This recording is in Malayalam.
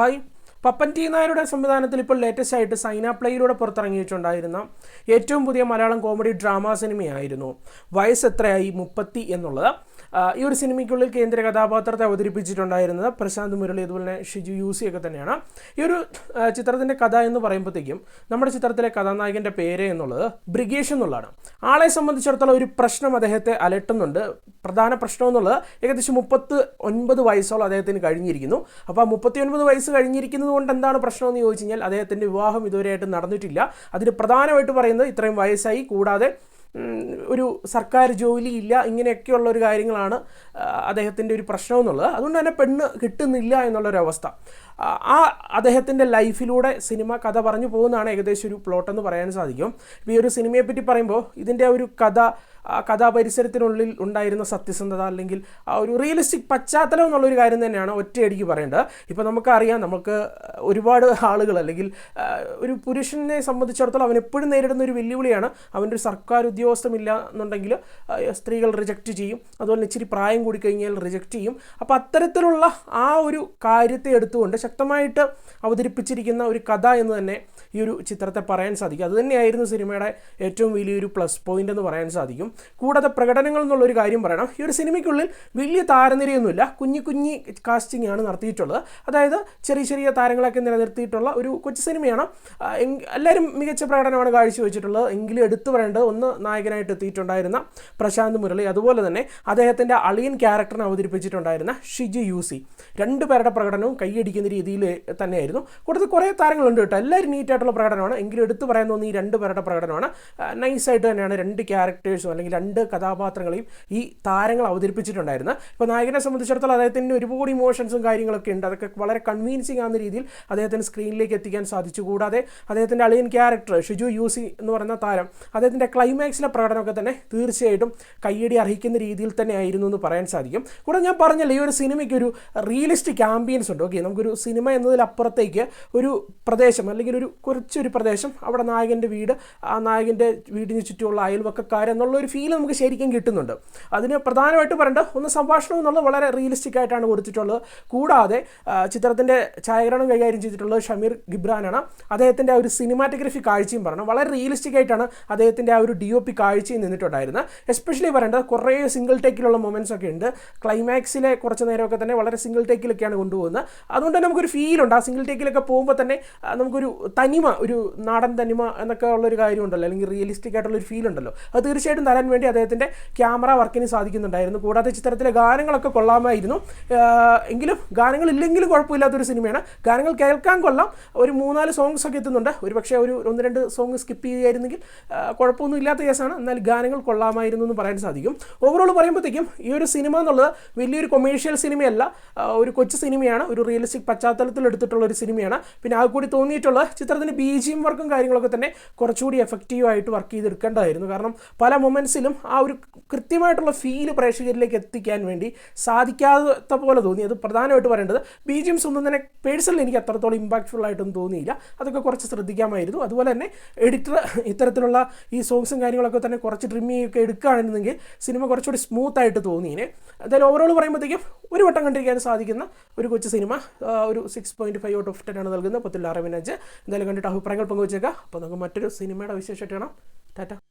হয় പപ്പൻ ടി നായരുടെ സംവിധാനത്തിൽ ഇപ്പോൾ ലേറ്റസ്റ്റ് ആയിട്ട് സൈന പ്ലേയിലൂടെ പുറത്തിറങ്ങിയിട്ടുണ്ടായിരുന്ന ഏറ്റവും പുതിയ മലയാളം കോമഡി ഡ്രാമ സിനിമയായിരുന്നു. വയസ്സ് എത്രയായി? മുപ്പത്തി എന്നുള്ളത്. ഈ ഒരു സിനിമയ്ക്കുള്ളിൽ കേന്ദ്ര കഥാപാത്രത്തെ അവതരിപ്പിച്ചിട്ടുണ്ടായിരുന്നത് പ്രശാന്ത് മുരളി അതുപോലെ തന്നെ ഷിജു യൂസി ഒക്കെ തന്നെയാണ്. ഈ ഒരു ചിത്രത്തിന്റെ കഥ എന്ന് പറയുമ്പോഴത്തേക്കും നമ്മുടെ ചിത്രത്തിലെ കഥാനായകന്റെ പേര് എന്നുള്ളത് ബ്രിഗേഷ് എന്നുള്ളതാണ്. ആളെ സംബന്ധിച്ചിടത്തോളം ഒരു പ്രശ്നം അദ്ദേഹത്തെ അലട്ടുന്നുണ്ട്. പ്രധാന പ്രശ്നം എന്നുള്ളത് ഏകദേശം മുപ്പത്തി ഒൻപത് വയസ്സോളം അദ്ദേഹത്തിന് കഴിഞ്ഞിരിക്കുന്നു. അപ്പോൾ ആ മുപ്പത്തി ഒൻപത് വയസ്സ് കഴിഞ്ഞിരിക്കുന്നത് കൊണ്ട് എന്താണ് പ്രശ്നമെന്ന് ചോദിച്ചു കഴിഞ്ഞാൽ അദ്ദേഹത്തിന്റെ വിവാഹം ഇതുവരെയായിട്ട് നടന്നിട്ടില്ല. അതിന് പ്രധാനമായിട്ട് പറയുന്നത് ഇത്രയും വയസ്സായി കൂടാതെ ഒരു സർക്കാർ ജോലി ഇല്ല ഇങ്ങനെയൊക്കെയുള്ള ഒരു കാര്യങ്ങളാണ് അദ്ദേഹത്തിന്റെ ഒരു പ്രശ്നം എന്നുള്ളത് അതുകൊണ്ട് തന്നെ പെണ്ണ് കിട്ടുന്നില്ല എന്നുള്ളൊരവസ്ഥ. ആ, അദ്ദേഹത്തിന്റെ ലൈഫിലൂടെ സിനിമ കഥ പറഞ്ഞു പോകുന്നതാണ് ഏകദേശം ഒരു പ്ലോട്ട് എന്ന് പറയാൻ സാധിക്കും. ഇപ്പോൾ ഈ ഒരു സിനിമയെ പറ്റി പറയുമ്പോൾ ഇതിന്റെ ഒരു കഥ കഥാപരിസരത്തിനുള്ളിൽ ഉണ്ടായിരുന്ന സത്യസന്ധത അല്ലെങ്കിൽ ആ ഒരു റിയലിസ്റ്റിക് പശ്ചാത്തലം എന്നുള്ളൊരു കാര്യം തന്നെയാണ് ഒറ്റയടിക്ക് പറയേണ്ടത്. ഇപ്പോൾ നമുക്കറിയാം നമുക്ക് ഒരുപാട് ആളുകൾ അല്ലെങ്കിൽ ഒരു പുരുഷനെ സംബന്ധിച്ചിടത്തോളം അവൻ എപ്പോഴും നേരിടുന്ന ഒരു വെല്ലുവിളിയാണ് അവന്റെ ഒരു സർക്കാർ ഉദ്യോഗസ്ഥമില്ല എന്നുണ്ടെങ്കിൽ സ്ത്രീകൾ റിജക്റ്റ് ചെയ്യും. അതുപോലെ ഇച്ചിരി പ്രായം കൂടി കഴിഞ്ഞാൽ റിജക്റ്റ് ചെയ്യും. അപ്പോൾ അത്തരത്തിലുള്ള ആ ഒരു കാര്യത്തെ എടുത്തുകൊണ്ട് ശക്തമായിട്ട് അവതരിപ്പിച്ചിരിക്കുന്ന ഒരു കഥ എന്ന് തന്നെ ഈ ഒരു ചിത്രത്തെ പറയാൻ സാധിക്കും. അതുതന്നെയായിരുന്നു സിനിമയുടെ ഏറ്റവും വലിയൊരു പ്ലസ് പോയിന്റ് എന്ന് പറയാൻ സാധിക്കും. കൂടാതെ പ്രകടനങ്ങൾ എന്നുള്ളൊരു കാര്യം പറയണം. ഈ ഒരു സിനിമയ്ക്കുള്ളിൽ വലിയ താരനിരയൊന്നുമില്ല. കുഞ്ഞു കുഞ്ഞി കാസ്റ്റിംഗ് ആണ് നടത്തിയിട്ടുള്ളത്. അതായത് ചെറിയ ചെറിയ താരങ്ങളൊക്കെ നിലനിർത്തിയിട്ടുള്ള ഒരു കൊച്ചു സിനിമയാണ്. എല്ലാവരും മികച്ച പ്രകടനമാണ് കാഴ്ചവെച്ചിട്ടുള്ളത്. എങ്കിലും എടുത്തു പറയേണ്ടത് ഒന്ന് നായകനായിട്ട് എത്തിയിട്ടുണ്ടായിരുന്ന പ്രശാന്ത് മുരളി അതുപോലെ തന്നെ അദ്ദേഹത്തിന്റെ അളിയൻ ക്യാരക്ടറിനെ അവതരിപ്പിച്ചിട്ടുണ്ടായിരുന്ന ഷിജു യൂസി. രണ്ടു പേരുടെ പ്രകടനവും കൈയടിക്കുന്ന രീതിയിൽ തന്നെയായിരുന്നു. കൂടുതൽ കുറേ താരങ്ങളുണ്ട് കേട്ടോ. എല്ലാവരും നീറ്റായിട്ടുള്ള പ്രകടനമാണ്. എങ്കിലും എടുത്തു പറയാൻ തോന്നുന്ന ഈ രണ്ട് പേരുടെ പ്രകടനമാണ് നൈസായിട്ട് തന്നെയാണ് രണ്ട് ക്യാരക്ടേഴ്സും അല്ലെങ്കിൽ രണ്ട് കഥാപാത്രങ്ങളെയും ഈ താരങ്ങൾ അവതരിപ്പിച്ചിട്ടുണ്ടായിരുന്നത്. ഇപ്പോൾ നായകനെ സംബന്ധിച്ചിടത്തോളം അദ്ദേഹത്തിന്റെ ഒരുപാട് ഇമോഷൻസും കാര്യങ്ങളൊക്കെ ഉണ്ട്. അതൊക്കെ വളരെ കൺവീൻസിങ് ആകുന്ന രീതിയിൽ അദ്ദേഹത്തിന് സ്ക്രീനിലേക്ക് എത്തിക്കാൻ സാധിച്ചു. കൂടാതെ അദ്ദേഹത്തിന്റെ അളിയൻ ക്യാരക്ടർ ഷിജു യൂസി എന്ന് പറയുന്ന താരം അദ്ദേഹത്തിന്റെ ക്ലൈമാക്സിലെ പ്രകടനമൊക്കെ തന്നെ തീർച്ചയായിട്ടും കയ്യടി അർഹിക്കുന്ന രീതിയിൽ തന്നെ ആയിരുന്നു എന്ന് പറയാൻ സാധിക്കും. കൂടെ ഞാൻ പറഞ്ഞല്ലോ ഈ ഒരു സിനിമയ്ക്ക് ഒരു റിയലിസ്റ്റിക് ആംബിയൻസ് ഉണ്ട്. ഓക്കെ നമുക്കൊരു സിനിമ എന്നതിലപ്പുറത്തേക്ക് ഒരു പ്രദേശം അല്ലെങ്കിൽ ഒരു കുറച്ചൊരു പ്രദേശം അവിടെ നായകന്റെ വീട് ആ നായകന്റെ വീടിന് ചുറ്റുമുള്ള അയൽവക്കക്കാർ എന്നുള്ള ഒരു ഫീൽ നമുക്ക് ശരിക്കും കിട്ടുന്നുണ്ട്. അതിന് പ്രധാനമായിട്ട് പറയേണ്ടത് ഒന്ന് സംഭാഷണം എന്നുള്ളത് വളരെ റിയലിസ്റ്റിക് ആയിട്ടാണ് കൊടുത്തിട്ടുള്ളത്. കൂടാതെ ചിത്രത്തിന്റെ ഛായാഗ്രഹണം ചെയ്തിട്ടുള്ളത് ഷമീർ ഗിബ്രാനാണ്. അദ്ദേഹത്തിന്റെ ആ ഒരു സിനിമാറ്റഗ്രഫി കാഴ്ചയും പറഞ്ഞു വളരെ റിയലിസ്റ്റിക് ആയിട്ടാണ് അദ്ദേഹത്തിന്റെ ആ ഒരു ഡി ഒ പി കാഴ്ചയും നിന്നിട്ടുണ്ടായിരുന്നത്. എസ്പെഷ്യലി പറയേണ്ടത് കുറേ സിംഗിൾ ടേക്കിലുള്ള മൊമെന്റ്സ് ഒക്കെ ഉണ്ട്. ക്ലൈമാക്സിലെ കുറച്ച് നേരമൊക്കെ തന്നെ വളരെ സിംഗിൾ ടേക്കിലൊക്കെയാണ് കൊണ്ടുപോകുന്നത്. അതുകൊണ്ട് തന്നെ നമുക്കൊരു ഫീലുണ്ട് ആ സിംഗിൾ ടേക്കിലൊക്കെ പോകുമ്പോൾ തന്നെ നമുക്കൊരു തനിമ ഒരു നാടൻ തനിമ എന്നൊക്കെ ഉള്ളൊരു കാര്യമുണ്ടല്ലോ. അല്ലെങ്കിൽ റിയലിസ്റ്റിക് ആയിട്ടുള്ളൊരു ഫീൽ ഉണ്ടല്ലോ. അത് തീർച്ചയായിട്ടും തരാൻ വേണ്ടി അദ്ദേഹത്തിന്റെ ക്യാമറ വർക്കിന് സാധിക്കുന്നുണ്ടായിരുന്നു. കൂടാതെ ചിത്രത്തിലെ ഗാനങ്ങളൊക്കെ കൊള്ളാമായിരുന്നു. എങ്കിലും ഗാനങ്ങൾ ഇല്ലെങ്കിലും കുഴപ്പമില്ലാത്തൊരു സിനിമയാണ് ഗാനങ്ങൾ കേൾക്കാൻ കൊള്ളാം. ഒരു മൂന്നാൽ സോങ്സ് ഒക്കെ എത്തുന്നുണ്ട്. ഒരു പക്ഷേ ഒരു ഒന്ന് രണ്ട് സോങ് സ്കിപ്പ് ചെയ്യുകയായിരുന്നെങ്കിൽ കുഴപ്പമൊന്നും ഇല്ലാത്ത കേസാണ്. എന്നാൽ ഗാനങ്ങൾ കൊള്ളാമായിരുന്നു എന്ന് പറയാൻ സാധിക്കും. ഓവറോൾ പറയുമ്പോഴത്തേക്കും ഈ ഒരു സിനിമ എന്നുള്ളത് വലിയൊരു കൊമേഴ്ഷ്യൽ സിനിമയല്ല. ഒരു കൊച്ചു സിനിമയാണ്. ഒരു റിയലിസ്റ്റിക് പശ്ചാത്തലത്തിൽ എടുത്തിട്ടുള്ള ഒരു സിനിമയാണ്. പിന്നെ ആ കൂടി തോന്നിയിട്ടുള്ള ചിത്രത്തിന് ബി ജി എം വർക്കും കാര്യങ്ങളൊക്കെ തന്നെ കുറച്ചുകൂടി എഫക്റ്റീവ് ആയിട്ട് വർക്ക് ചെയ്തെടുക്കേണ്ടതായിരുന്നു. കാരണം പല മൊമെൻസിലും ആ ഒരു കൃത്യമായിട്ടുള്ള ഫീൽ പ്രേക്ഷകരിലേക്ക് എത്തിക്കാൻ വേണ്ടി സാധിക്കാത്ത പോലെ തോന്നി. അത് പ്രധാനമായിട്ട് പറയേണ്ടത് ബി ജി എംസ് ഒന്നും തന്നെ പേഴ്സണലി എനിക്ക് അത്രത്തോളം ഇമ്പാക്റ്റ്ഫുൾ ആയിട്ടൊന്നും തോന്നിയില്ല. അതൊക്കെ കുറച്ച് ശ്രദ്ധിക്കാമായിരുന്നു. അതുപോലെ തന്നെ എഡിറ്റർ ഇത്തരത്തിലുള്ള ഈ സോങ്സും കാര്യങ്ങളൊക്കെ തന്നെ കുറച്ച് ട്രിമ്മിയൊക്കെ എടുക്കുകയാണെന്നുണ്ടെങ്കിൽ സിനിമ കുറച്ചുകൂടി സ്മൂത്ത് ആയിട്ട് തോന്നിയിനെ. എന്തായാലും ഓവറോൾ പറയുമ്പോഴത്തേക്കും ഒരു വട്ടം കണ്ടിരിക്കാൻ സാധിക്കുന്ന ഒരു കൊച്ചു സിനിമ ഒരു six point five out of ten ആണ് നൽകുന്നത്. പത്തിൽ അറിവിനഞ്ച് എന്തായാലും കണ്ടിട്ട് അഭിപ്രായങ്ങൾ പങ്കുവച്ചേക്കാം. അപ്പോൾ നമുക്ക് മറ്റൊരു സിനിമയുടെ വിശേഷമായിട്ട് കാണാം. ടാറ്റ.